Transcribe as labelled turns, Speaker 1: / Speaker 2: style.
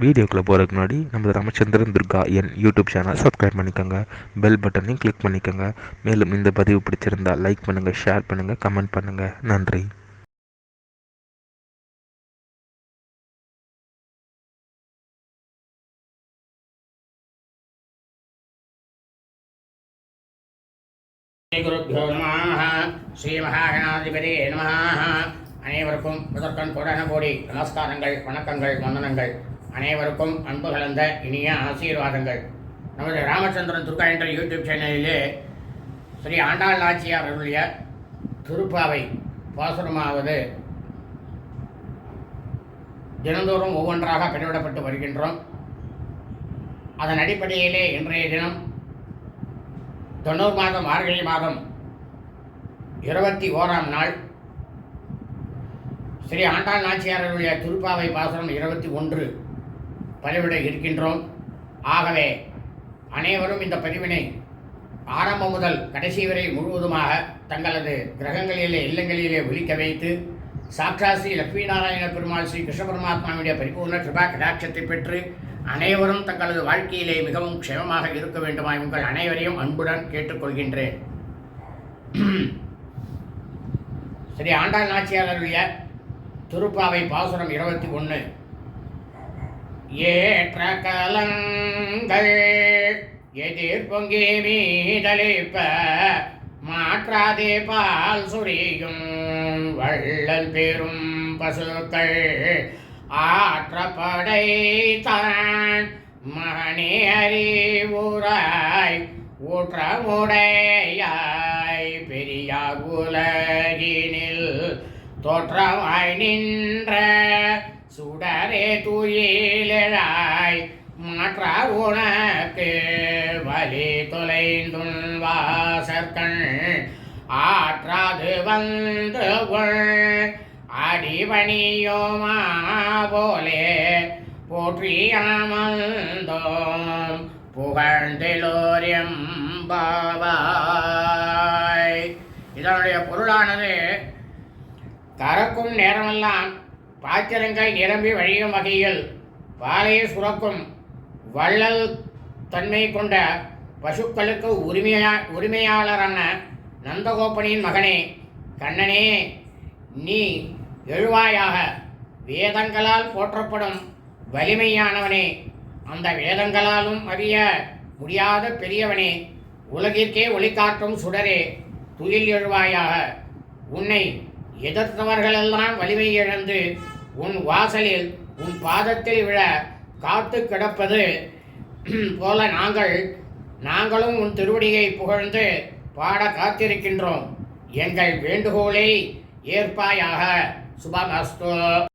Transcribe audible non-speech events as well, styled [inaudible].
Speaker 1: வீடியோக்குள்ளே போகிறதுக்கு முன்னாடி நமது ராமச்சந்திரன் துர்கா என் யூடியூப் சேனல் சப்ஸ்கிரைப் பண்ணிக்கோங்க. பெல் பட்டனையும் கிளிக் பண்ணிக்கோங்க. மேலும் இந்த பதிவு பிடிச்சிருந்தா லைக் பண்ணுங்கள் ஷேர் பண்ணுங்கள் கமெண்ட் பண்ணுங்கள் நன்றி.
Speaker 2: ஸ்ரீகுருப்போ நம ஸ்ரீ மகாகணாதிபதியே நம அனைவருக்கும் முதற்கண் கொடன கோடி நமஸ்காரங்கள் வணக்கங்கள் வந்தனங்கள். அனைவருக்கும் அன்பு கலந்த இனிய ஆசீர்வாதங்கள். நமது ராமச்சந்திரன் துர்கா என்ற யூடியூப் சேனலிலே ஸ்ரீ ஆண்டாள் நாச்சியார் அருளிய திருப்பாவை பாசுரமாவது தினந்தோறும் ஒவ்வொன்றாக பதிவிடப்பட்டு வருகின்றோம். அதன் அடிப்படையிலே இன்றைய தினம் தொண்ணூறு மாதம் மார்கழி மாதம் இருபத்தி ஓராம் நாள் ஸ்ரீ ஆண்டாள் நாச்சியாரருடைய திருப்பாவை பாசனம் இருபத்தி ஒன்று. பதிவிட இருக்கின்றோம். ஆகவே அனைவரும் இந்த பதிவினை ஆரம்பம் முதல் கடைசி வரை முழுவதுமாக தங்களது கிரகங்களிலே இல்லங்களிலே ஒழிக்க வைத்து சாக்ஷா ஸ்ரீ லட்சுமி நாராயண பெருமாள் ஸ்ரீ கிருஷ்ண பரமாத்மாவுடைய பரிபூர்ண கிருபா கடாட்சத்தை பெற்று அனைவரும் தங்களது வாழ்க்கையிலே மிகவும் க்ஷேமமாக இருக்க வேண்டுமாய் உங்கள் அனைவரையும் அன்புடன் கேட்டுக்கொள்கின்றேன். [clears throat] ஸ்ரீ ஆண்டாள் நாச்சியாளருடைய திருப்பாவை பாசுரம் இருபத்தி ஒன்று ஏற்ற கலங்கள். எதிர் பொங்கி மீதளிப்ப மாற்றாதே பால் சுரியும் வள்ளல் பெரும் பசுக்கள். ஆற்றப்படை தான் மகனே அறிவுராய் ஊற்றமுடையாய். பெரியார் உலகினில் தோற்றமாய் நின்ற சுடரே துயிலாய் மாற்ற உனக்கு. வலி தொலைந்துன் வாசற்கண் ஆற்றாது வந்து உள் அடிபணியோமா போலே போற்றியாமந்தோம் புகழ்ந்திலோரியம் பாவாய் இதனுடைய பொருளானது கறக்கும் நேரமெல்லாம் பாத்திரங்கள் நிரம்பி வழியும் வகையில் பாலையை சுரக்கும் வள்ளல் தன்மை கொண்ட பசுக்களுக்கு உரிமையா உரிமையாளரான நந்தகோபனின் மகனே கண்ணனே நீ எழுவாயாக. வேதங்களால் போற்றப்படும் வலிமையானவனே அந்த வேதங்களாலும் அறிய முடியாத பெரியவனே உலகிற்கே ஒளிகாட்டும் சுடரே துயில் எழுவாயாக. உன்னை எதிர்த்தவர்களெல்லாம் வலிமை இழந்து உன் வாசலில் உன் பாதத்தில் விழ காத்து கிடப்பது [clears throat] போல நாங்கள் நாங்களும் உன் திருவடியை புகழ்ந்து பாட காத்திருக்கின்றோம். எங்கள் வேண்டுகோளை ஏற்பாயாக. சுபமஸ்து.